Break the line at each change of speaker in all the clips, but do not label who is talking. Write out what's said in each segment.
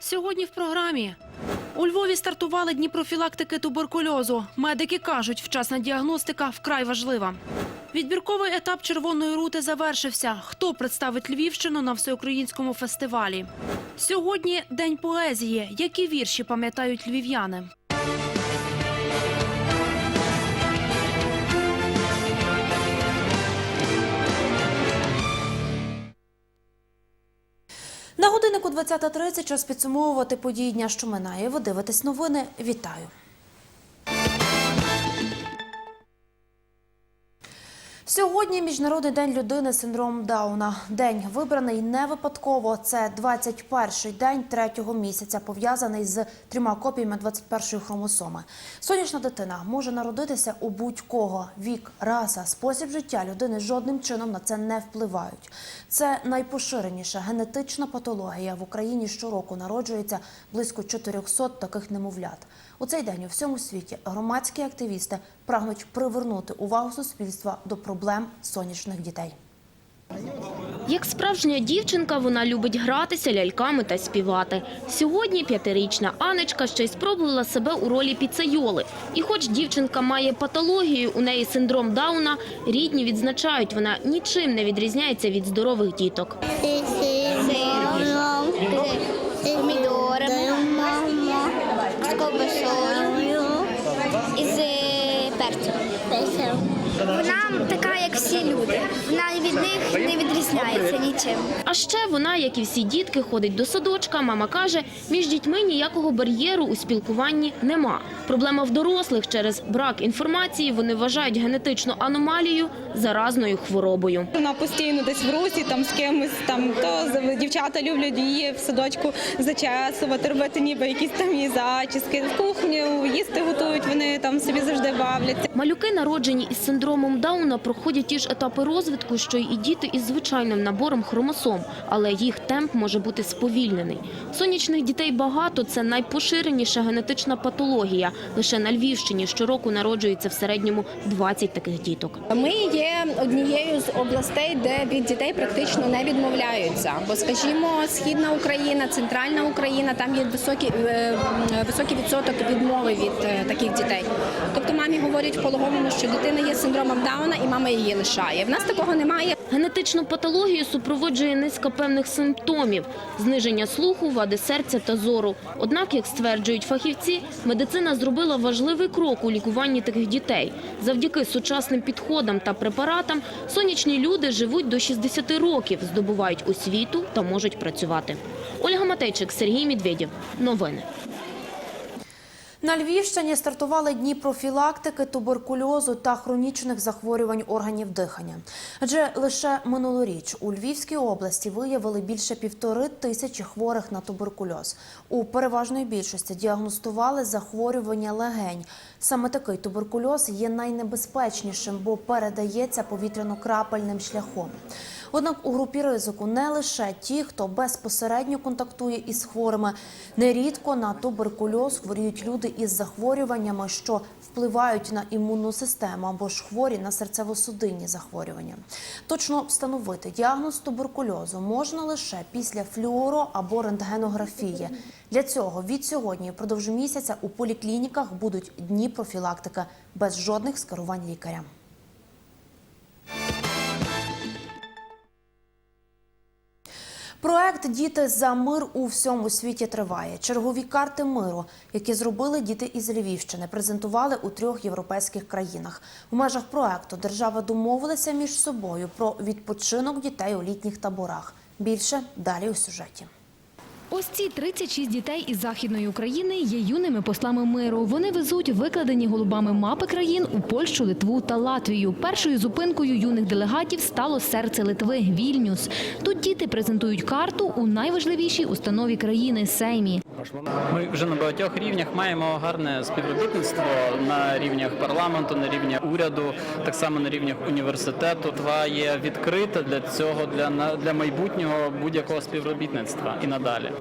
Сьогодні в програмі. У Львові стартували дні профілактики туберкульозу. Медики кажуть, вчасна діагностика вкрай важлива. Відбірковий етап червоної рути завершився. Хто представить Львівщину на всеукраїнському фестивалі? Сьогодні день поезії. Які вірші пам'ятають львів'яни? 20.30 час підсумовувати події дня, що минає. Ви дивитесь новини. Вітаю. Сьогодні Міжнародний день людини з синдромом Дауна. День вибраний не випадково. Це 21-й день третього місяця, пов'язаний з трьома копіями 21-ї хромосоми. Сонячна дитина може народитися у будь-кого. Вік, раса, спосіб життя людини жодним чином на це не впливають. Це найпоширеніша генетична патологія. В Україні щороку народжується близько 400 таких немовлят. У цей день у всьому світі громадські активісти прагнуть привернути увагу суспільства до проблем сонячних дітей.
Як справжня дівчинка, вона любить гратися ляльками та співати. Сьогодні п'ятирічна Анечка ще й спробувала себе у ролі піцейоли. І хоч дівчинка має патологію, у неї синдром Дауна, рідні відзначають, вона нічим не відрізняється від здорових діток.
Відрізняється нічим.
А ще вона, як і всі дітки, ходить до садочка. Мама каже, між дітьми ніякого бар'єру у спілкуванні нема. Проблема в дорослих через брак інформації. Вони вважають генетичну аномалію заразною хворобою.
Вона постійно десь в русі, там з кимось там то з- дівчата люблять її в садочку зачесувати, робити ніби якісь там її зачіски. В кухню їсти готують, вони там собі завжди бавляться.
Малюки, народжені із синдромом Дауна, проходять ті ж етапи розвитку, що й діти із звичайним набором хромосом, але їх темп може бути сповільнений. Сонячних дітей багато це найпоширеніша генетична патологія. Лише на Львівщині щороку народжується в середньому 20 таких діток.
Ми є однією з областей, де від дітей практично не відмовляються. Бо, скажімо, східна Україна, центральна Україна, там є високий, е, високий відсоток відмови від е, таких дітей. Тобто мамі говорять в пологовому, що дитина є синдромом Дауна, і мама її лишає. В нас такого немає.
Генетичну патологію супроводжує низка певних симптомів: зниження слуху, вади серця та зору. Однак, як стверджують фахівці, медицина зробила важливий крок у лікуванні таких дітей. Завдяки сучасним підходам та препаратам сонячні люди живуть до 60 років, здобувають освіту та можуть працювати. Ольга Матейчик, Сергій Медведєв. Новини.
На Львівщині стартували дні профілактики туберкульозу та хронічних захворювань органів дихання. Адже лише минулоріч у Львівській області виявили більше півтори тисячі хворих на туберкульоз. У переважної більшості діагностували захворювання легень. Саме такий туберкульоз є найнебезпечнішим, бо передається повітряно-крапельним шляхом. Однак у групі ризику не лише ті, хто безпосередньо контактує із хворими. Нерідко на туберкульоз хворіють люди із захворюваннями, що впливають на імунну систему або ж хворі на серцево-судинні захворювання. Точно встановити діагноз туберкульозу можна лише після флюоро або рентгенографії. Для цього від сьогодні впродовж місяця у поліклініках будуть дні профілактики без жодних скерувань лікаря. Проект Діти за мир у всьому світі триває. Чергові карти миру, які зробили діти із Львівщини, презентували у трьох європейських країнах. У межах проекту держава домовилася між собою про відпочинок дітей у літніх таборах. Більше далі у сюжеті.
Ось ці 36 дітей із західної України є юними послами миру. Вони везуть викладені голубами мапи країн у Польщу, Литву та Латвію. Першою зупинкою юних делегатів стало серце Литви Вільнюс. Тут діти презентують карту у найважливішій установі країни Сеймі.
Ми вже на багатьох рівнях маємо гарне співробітництво на рівнях парламенту, на рівні уряду, так само на рівнях університету. Два є відкрита для цього для для майбутнього будь-якого співробітництва і надалі.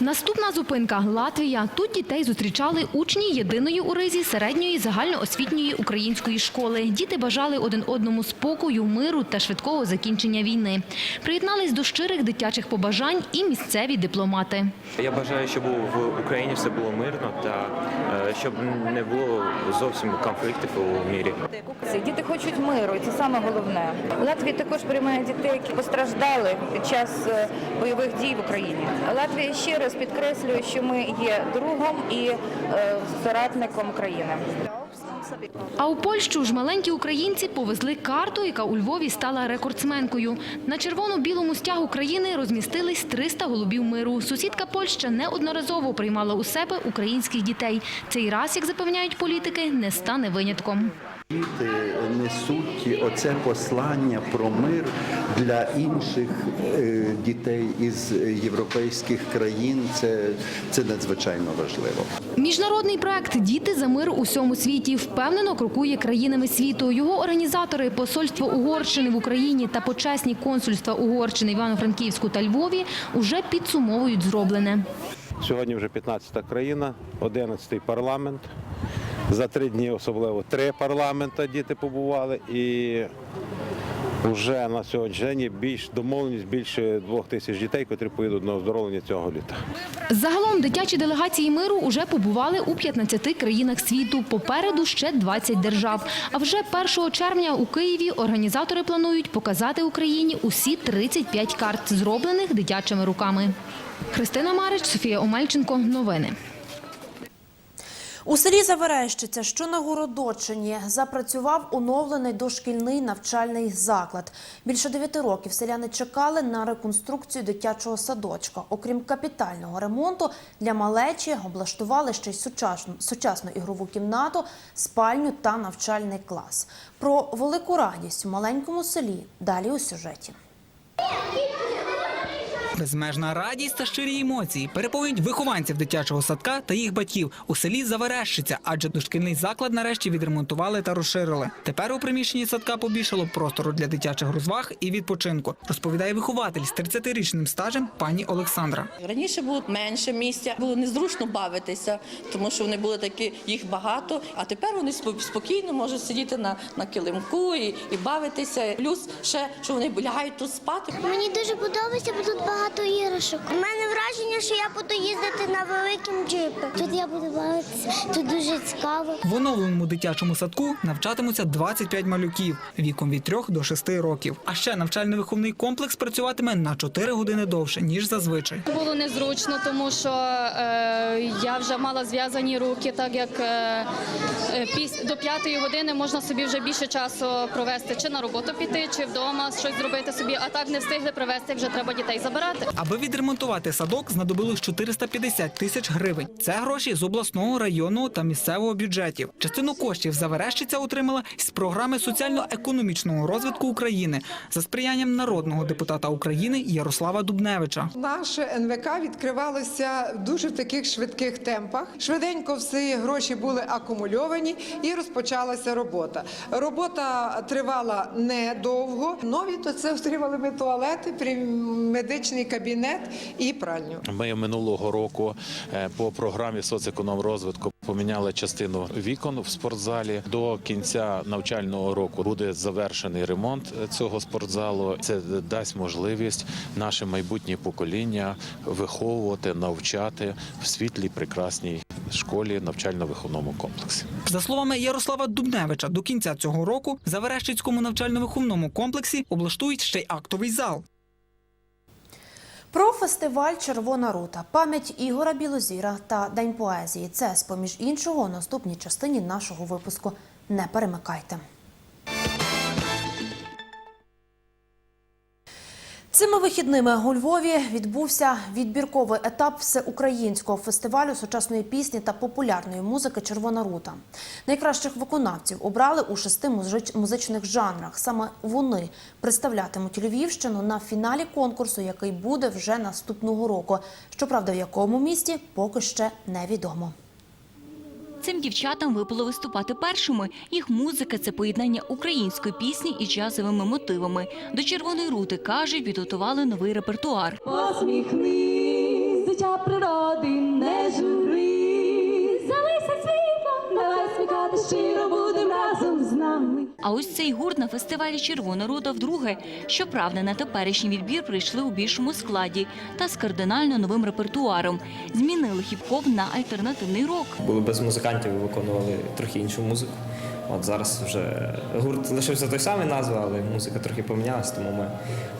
Наступна зупинка Латвія. Тут дітей зустрічали учні єдиної у ризі середньої загальноосвітньої української школи. Діти бажали один одному спокою, миру та швидкого закінчення війни. Приєднались до щирих дитячих побажань і місцеві дипломати.
Я бажаю, щоб в Україні все було мирно та е, щоб не було зовсім конфліктів у мірі.
Діти хочуть миру, і це саме головне. Латвія також приймає дітей, які постраждали під час е, бойових дій в Україні. Латвія ще раз підкреслює, що ми є другом і е, соратником країни.
А у Польщу ж маленькі українці повезли карту, яка у Львові стала рекордсменкою. На червоно-білому стягу країни розмістились 300 голубів миру. Сусідка Польща неодноразово приймала у себе українських дітей. Цей раз, як запевняють політики, не стане винятком.
Діти несуть оце послання про мир для інших е, дітей із європейських країн. Це, це надзвичайно важливо.
Міжнародний проект Діти за мир у всьому світі впевнено крокує країнами світу. Його організатори Посольство Угорщини в Україні та почесні консульства Угорщини Івано-Франківську та Львові уже підсумовують зроблене.
Сьогодні вже 15-та країна, 11-й парламент. За три дні особливо три парламента діти побували і вже на сьогоднішній день більш домовленість більше двох тисяч дітей, котрі поїдуть на оздоровлення цього літа.
Загалом дитячі делегації миру уже побували у 15 країнах світу. Попереду ще 20 держав. А вже 1 червня у Києві організатори планують показати Україні усі 35 карт, зроблених дитячими руками. Христина Марич, Софія Омельченко. Новини.
У селі Заверещиця, що на Городочині, запрацював оновлений дошкільний навчальний заклад. Більше дев'яти років селяни чекали на реконструкцію дитячого садочка. Окрім капітального ремонту, для малечі облаштували ще й сучасну, сучасну ігрову кімнату, спальню та навчальний клас. Про велику радість у маленькому селі далі у сюжеті.
Безмежна радість та щирі емоції переповнюють вихованців дитячого садка та їх батьків у селі Заверещиця, адже дошкільний заклад нарешті відремонтували та розширили. Тепер у приміщенні садка побільшало простору для дитячих розваг і відпочинку, розповідає вихователь з 30-річним стажем пані Олександра.
Раніше було менше місця, було незручно бавитися, тому що вони були такі, їх багато. А тепер вони спокійно можуть сидіти на, на килимку і, і бавитися. Плюс ще що вони лягають тут спати.
Мені дуже подобається, бо тут багато іграшок. У мене враження, що я буду їздити на великому джипі. Тут я буду бавитися, тут дуже цікаво.
В оновленому дитячому садку навчатимуться 25 малюків віком від 3 до 6 років. А ще навчально-виховний комплекс працюватиме на 4 години довше ніж зазвичай.
Було незручно, тому що е, я вже мала зв'язані руки, так як е, е, піс- до п'ятої години можна собі вже більше часу провести, чи на роботу піти, чи вдома щось зробити собі, а так не встигли привезти, як вже треба дітей забирати.
Аби відремонтувати садок, знадобилось 450 тисяч гривень. Це гроші з обласного, районного та місцевого бюджетів. Частину коштів Заверещиця отримала з програми соціально-економічного розвитку України за сприянням народного депутата України Ярослава Дубневича.
Наше НВК відкривалося дуже в таких швидких темпах. Швиденько всі гроші були акумульовані і розпочалася робота. Робота тривала недовго. Нові то це отримали ми туалети, при- медичний кабінет і пральню.
Ми минулого року е, по програмі соцекономрозвитку поміняли частину вікон в спортзалі. До кінця навчального року буде завершений ремонт е, цього спортзалу. Це дасть можливість наше майбутнє покоління виховувати, навчати в світлій прекрасній школі навчально-виховному комплексі.
За словами Ярослава Дубневича, до кінця цього року в Заверещицькому навчально-виховному комплексі облаштують ще й актовий зал.
Про фестиваль Червона рута, пам'ять Ігора Білозіра та День поезії. Це, з поміж іншого, наступній частині нашого випуску. Не перемикайте. Цими вихідними у Львові відбувся відбірковий етап всеукраїнського фестивалю сучасної пісні та популярної музики Червона рута. Найкращих виконавців обрали у шести музич- музичних жанрах. Саме вони представлятимуть Львівщину на фіналі конкурсу, який буде вже наступного року. Щоправда, в якому місті поки ще невідомо.
Цим дівчатам випало виступати першими. Їх музика це поєднання української пісні і джазовими мотивами. До червоної рути кажуть, підготували новий репертуар.
Посміхнись.
відчуття природи, не жури. Залися світло, давай смікати щиро, будем разом з нами.
А ось цей гурт на фестивалі Червона рода вдруге. Щоправда, на теперішній відбір прийшли у більшому складі та з кардинально новим репертуаром. Змінили хіп-хоп на альтернативний рок.
Були без музикантів, виконували трохи іншу музику. От зараз вже гурт лишився той самий назва, але музика трохи помінялась, тому ми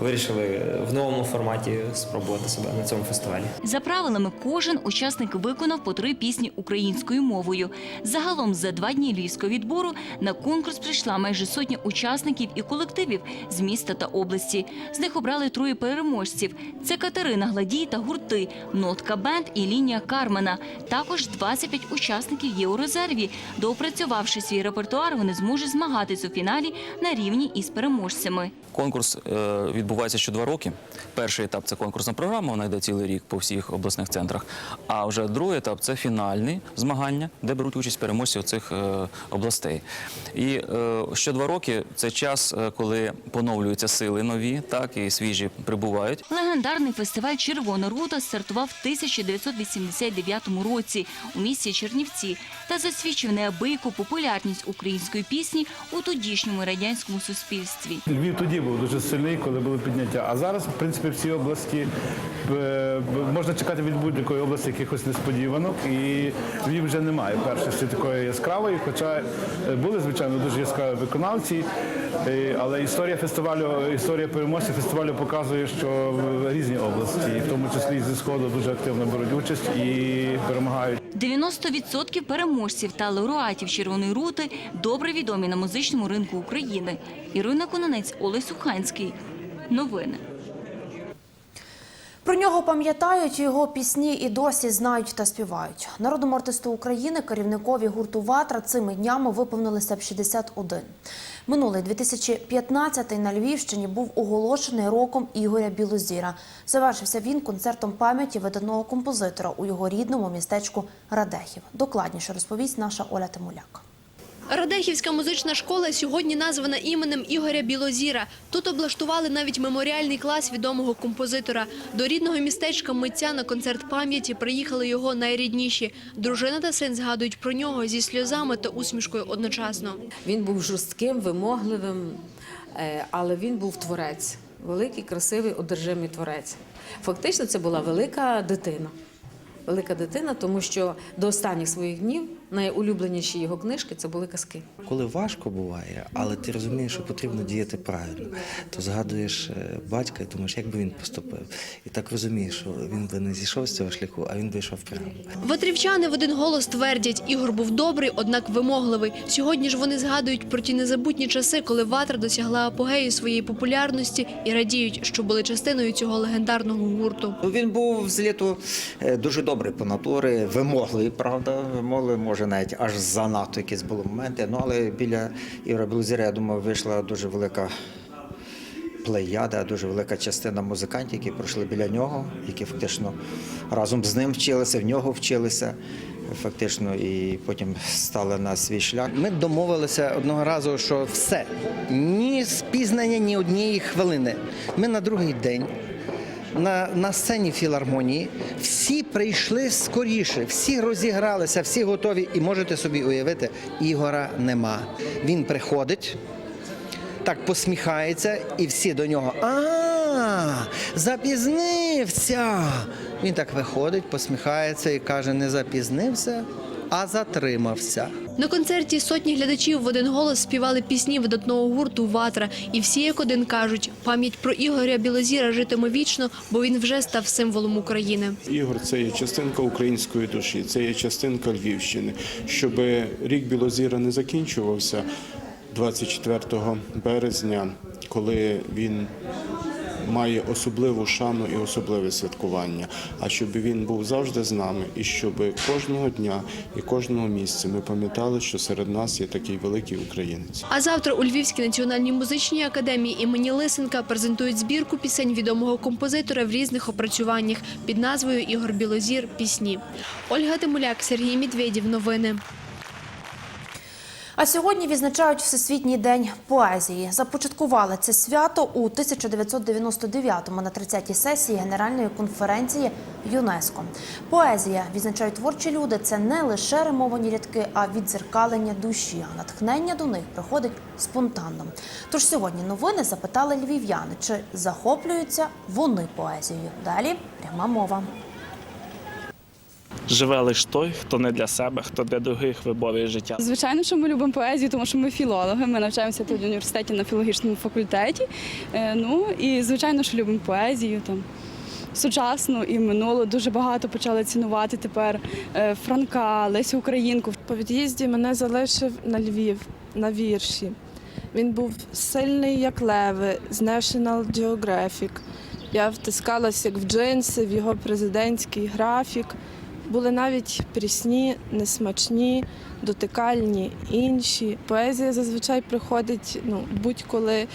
вирішили в новому форматі спробувати себе на цьому фестивалі.
За правилами, кожен учасник виконав по три пісні українською мовою. Загалом за два дні львівського відбору на конкурс прийшла майже сотня учасників і колективів з міста та області. З них обрали троє переможців: це Катерина Гладій та гурти, Нотка Бенд і лінія Кармена. Також 25 учасників є у резерві. Доопрацювавши свій репертуар, вони зможуть змагатись у фіналі на рівні із переможцями.
Конкурс е, відбувається що два роки. Перший етап це конкурсна програма, вона йде цілий рік по всіх обласних центрах. А вже другий етап це фінальні змагання, де беруть участь переможці цих е, областей. І е, що два роки це час, коли поновлюються сили нові, так і свіжі прибувають.
Легендарний фестиваль Червона рута стартував в 1989 році у місті Чернівці та засвідчив неабияку популярність української пісні у тодішньому радянському суспільстві.
Львів тоді був дуже сильний, коли були підняття. А зараз, в принципі, в цій області е, можна чекати від будь-якої області якихось несподіванок. І Львів вже не має першості такої яскравої, хоча е, були, звичайно, дуже яскраві виконавці. Е, Але історія фестивалю, історія переможців фестивалю показує, що в різні області, в тому числі зі сходу, дуже активно беруть участь і перемагають.
90% переможців та лауреатів Червоної рути добре відомі на музичному ринку України. Ірина Кононець, Олесь Суханський. Новини.
Про нього пам'ятають його пісні і досі знають та співають. Народному артисту України, керівникові гурту Ватра цими днями виповнилося б 61. Минулий 2015 на Львівщині був оголошений роком Ігоря Білозіра. Завершився він концертом пам'яті видатного композитора у його рідному містечку Радехів. Докладніше розповість наша Оля Тимуляк.
Радехівська музична школа сьогодні названа іменем Ігоря Білозіра. Тут облаштували навіть меморіальний клас відомого композитора. До рідного містечка митця на концерт пам'яті приїхали його найрідніші. Дружина та син згадують про нього зі сльозами та усмішкою одночасно.
Він був жорстким, вимогливим, е, але він був творець, великий, красивий, одержимий творець. Фактично, це була велика дитина. Велика дитина, тому що до останніх своїх днів найулюбленіші його книжки це були казки.
Коли важко буває, але ти розумієш, що потрібно діяти правильно, то згадуєш е, батька і думаєш, як би він поступив. І так розумієш, що він би не зійшов з цього шляху, а він вийшов прямо.
Ватрівчани в один голос твердять, Ігор був добрий, однак вимогливий. Сьогодні ж вони згадують про ті незабутні часи, коли Ватра досягла апогею своєї популярності і радіють, що були частиною цього легендарного гурту.
Він був з літу е, дуже добрий по натурі, вимогливий, правда. Вимогливий, може навіть аж занадто якісь були моменти. Ну але біля Ігора Білозіра, я думаю, вийшла дуже велика плеяда, дуже велика частина музикантів, які пройшли біля нього, які фактично разом з ним вчилися, в нього вчилися. Фактично, і потім стали на свій шлях.
Ми домовилися одного разу, що все, ні спізнення, ні однієї хвилини. Ми на другий день на, на сцені філармонії всі прийшли скоріше, всі розігралися, всі готові. І можете собі уявити, Ігора нема. Він приходить, так посміхається, і всі до нього. А, запізнився. Він так виходить, посміхається і каже: не запізнився, а затримався.
На концерті сотні глядачів в один голос співали пісні видатного гурту Ватра. І всі як один кажуть, пам'ять про Ігоря Білозіра житиме вічно, бо він вже став символом України.
Ігор це є частинка української душі, це є частинка Львівщини. Щоб рік Білозіра не закінчувався 24 березня, коли він має особливу шану і особливе святкування. А щоб він був завжди з нами, і щоб кожного дня і кожного місця ми пам'ятали, що серед нас є такий великий українець.
А завтра у Львівській національній музичній академії імені Лисенка презентують збірку пісень відомого композитора в різних опрацюваннях під назвою Ігор Білозір Пісні. Ольга Тимуляк, Сергій Медведєв. Новини.
А сьогодні відзначають Всесвітній день поезії. Започаткували це свято у 1999-му на 30-й сесії Генеральної конференції ЮНЕСКО. Поезія, відзначають творчі люди, це не лише римовані рядки, а відзеркалення душі. А натхнення до них приходить спонтанно. Тож сьогодні новини запитали львів'яни, чи захоплюються вони поезією. Далі пряма мова.
Живе лише той, хто не для себе, хто для других виборює життя.
Звичайно, що ми любимо поезію, тому що ми філологи. Ми навчаємося тут в університеті на філологічному факультеті. Е, Ну і звичайно, що любимо поезію там. Сучасну і минулу дуже багато почали цінувати тепер е, Франка, Лесю Українку.
По від'їзді мене залишив на Львів на вірші. Він був сильний, як леви, з National Geographic. Я втискалась як в джинси, в його президентський графік. Були навіть прісні, несмачні, дотикальні, інші. Поезія зазвичай приходить ну, будь-коли,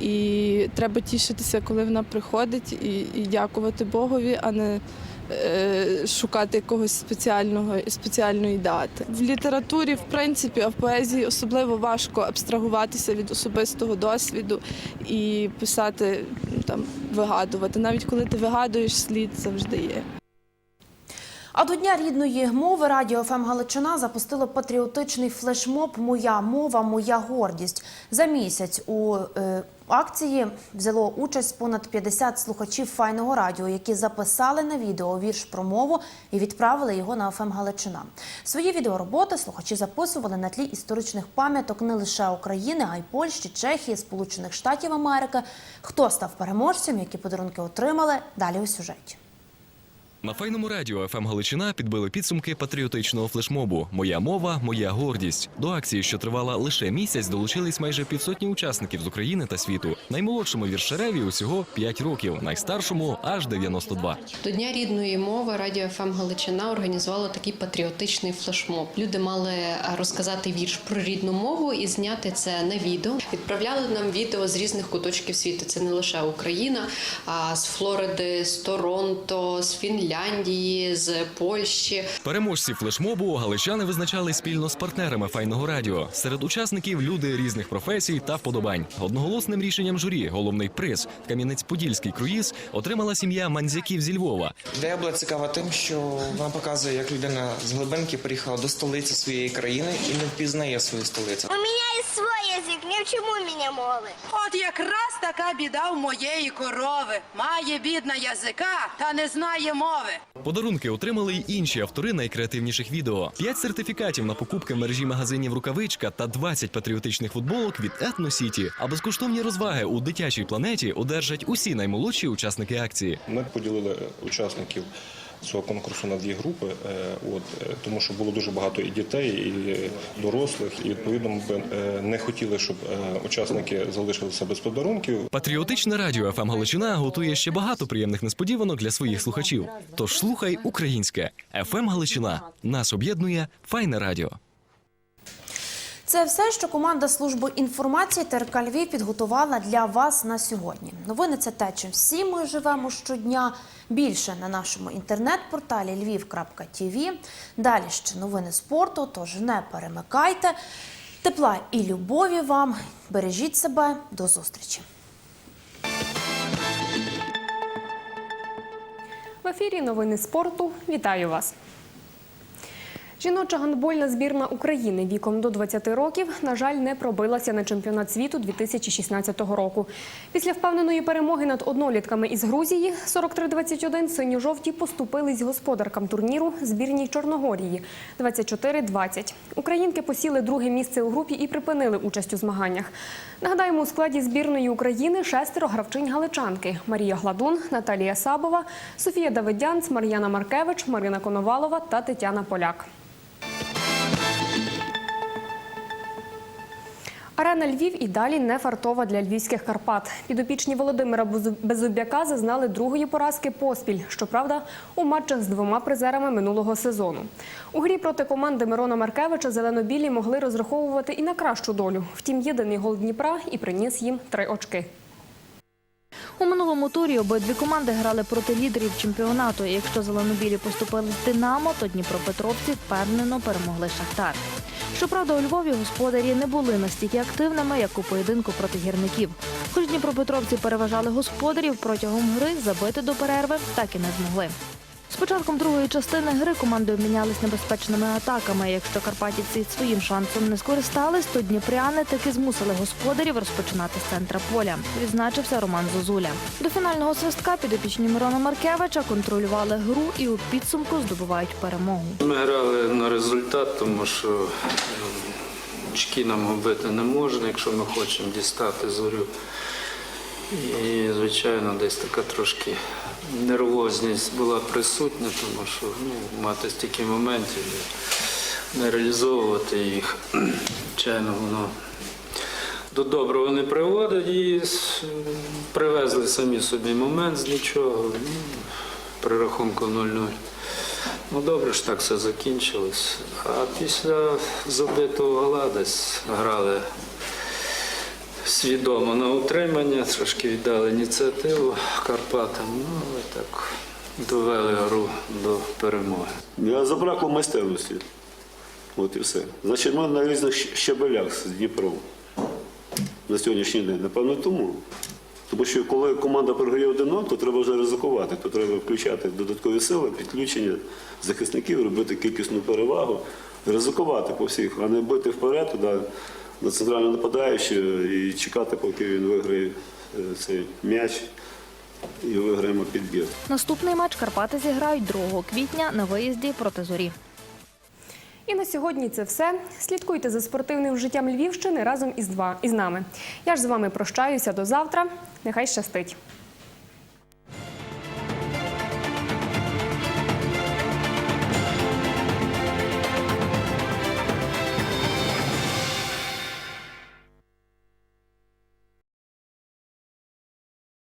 і треба тішитися, коли вона приходить, і, і дякувати Богові, а не е, шукати якогось спеціального спеціальної дати. В літературі, в принципі, а в поезії особливо важко абстрагуватися від особистого досвіду і писати ну, там, вигадувати. Навіть коли ти вигадуєш, слід завжди є.
А до Дня рідної мови Радіо ФМ Галичина запустило патріотичний флешмоб Моя мова, моя гордість. За місяць у е, акції взяло участь понад 50 слухачів файного радіо, які записали на відео вірш про мову і відправили його на ФМ Галичина. Свої відеороботи слухачі записували на тлі історичних пам'яток не лише України, а й Польщі, Чехії, Сполучених Штатів Америки. Хто став переможцем, які подарунки отримали? Далі у сюжеті.
На файному радіо ФМ Галичина підбили підсумки патріотичного флешмобу Моя мова, моя гордість. До акції, що тривала лише місяць, долучились майже півсотні учасників з України та світу. Наймолодшому віршереві усього 5 років, найстаршому аж 92.
До Дня рідної мови Радіо ФМ Галичина організувало такий патріотичний флешмоб. Люди мали розказати вірш про рідну мову і зняти це на відео. Відправляли нам відео з різних куточків світу. Це не лише Україна, а з Флориди, з Торонто, з Фінляндії, з Польщі.
Переможці флешмобу галичани визначали спільно з партнерами файного радіо. Серед учасників люди різних професій та вподобань. Одноголосним рішенням журі головний приз Кам'янець-Подільський круїз отримала сім'я Манзяків зі Львова.
Ідея була цікава тим, що вона показує, як людина з глибинки приїхала до столиці своєї країни і не впізнає свою столицю.
У меня мови.
От якраз така біда в моєї корови. Має бідна язика та не знає мови.
Подарунки отримали й інші автори найкреативніших відео: п'ять сертифікатів на покупки в мережі магазинів Рукавичка та 20 патріотичних футболок від Етно Сіті. А безкоштовні розваги у дитячій планеті одержать усі наймолодші учасники акції.
Ми поділили учасників цього конкурсу на дві групи, е, от, е, тому що було дуже багато і дітей, і дорослих, і відповідно ми би, е, не хотіли, щоб учасники залишилися без подарунків.
Патріотичне радіо ФМ Галичина готує ще багато приємних несподіванок для своїх слухачів. Тож слухай українське ФМ Галичина. Нас об'єднує файне радіо.
Це все, що команда служби інформації ТРК Львів підготувала для вас на сьогодні. Новини це те, чим всі ми живемо щодня. Більше на нашому інтернет-порталі lviv.tv. Далі ще новини спорту, тож не перемикайте. Тепла і любові вам. Бережіть себе. До зустрічі.
В ефірі новини спорту. Вітаю вас. Жіноча гандбольна збірна України віком до 20 років, на жаль, не пробилася на чемпіонат світу 2016 року. Після впевненої перемоги над однолітками із Грузії 43-21 синьо-жовті поступились господаркам турніру збірній Чорногорії 24-20. Українки посіли друге місце у групі і припинили участь у змаганнях. Нагадаємо, у складі збірної України шестеро гравчинь галичанки: Марія Гладун, Наталія Сабова, Софія Давидянц, Мар'яна Маркевич, Марина Коновалова та Тетяна Поляк. Арена Львів і далі не фартова для львівських Карпат. Підопічні Володимира Безу- Беззубяка зазнали другої поразки поспіль. Щоправда, у матчах з двома призерами минулого сезону. У грі проти команди Мирона Маркевича зеленобілі могли розраховувати і на кращу долю. Втім, єдиний гол Дніпра і приніс їм три очки.
У минулому турі обидві команди грали проти лідерів чемпіонату. І якщо зеленобілі поступили з Динамо, то Дніпропетровці впевнено перемогли Шахтар. Щоправда, у Львові господарі не були настільки активними, як у поєдинку проти гірників. Хоч дніпропетровці переважали господарів протягом гри, забити до перерви так і не змогли. З початком другої частини гри команди обмінялись небезпечними атаками. Якщо карпатівці своїм шансом не скористались, то дніпряни таки змусили господарів розпочинати з центра поля. Відзначився Роман Зозуля. До фінального свистка підопічні Мирона Маркевича контролювали гру і у підсумку здобувають перемогу.
Ми грали на результат, тому що ем, очки нам губити не можна, якщо ми хочемо дістати зорю. І, звичайно, десь така трошки нервозність була присутня, тому що ну, мати стільки моментів не реалізовувати їх, звичайно, воно до доброго не приводить. І привезли самі собі момент з нічого. Ну, при рахунку 0-0. Ну добре ж так все закінчилось. А після забитого гола грали свідомо на утримання, трошки віддали ініціативу Карпатам. Ну і так довели гру до перемоги.
Я забракло майстерності. От і все. Значить, ми на різних щ- щабелях з Дніпром на сьогоднішній день. Напевно, тому. Тому що коли команда програє 1 то треба вже ризикувати, то треба включати додаткові сили, підключення захисників, робити кількісну перевагу, ризикувати по всіх, а не бити вперед туди на центрального нападаючого і чекати, поки він виграє е, цей м'яч і виграємо підбір.
Наступний матч Карпати зіграють 2 квітня на виїзді проти зорі.
І на сьогодні це все. Слідкуйте за спортивним життям Львівщини разом із, два, із нами. Я ж з вами прощаюся до завтра. Нехай щастить.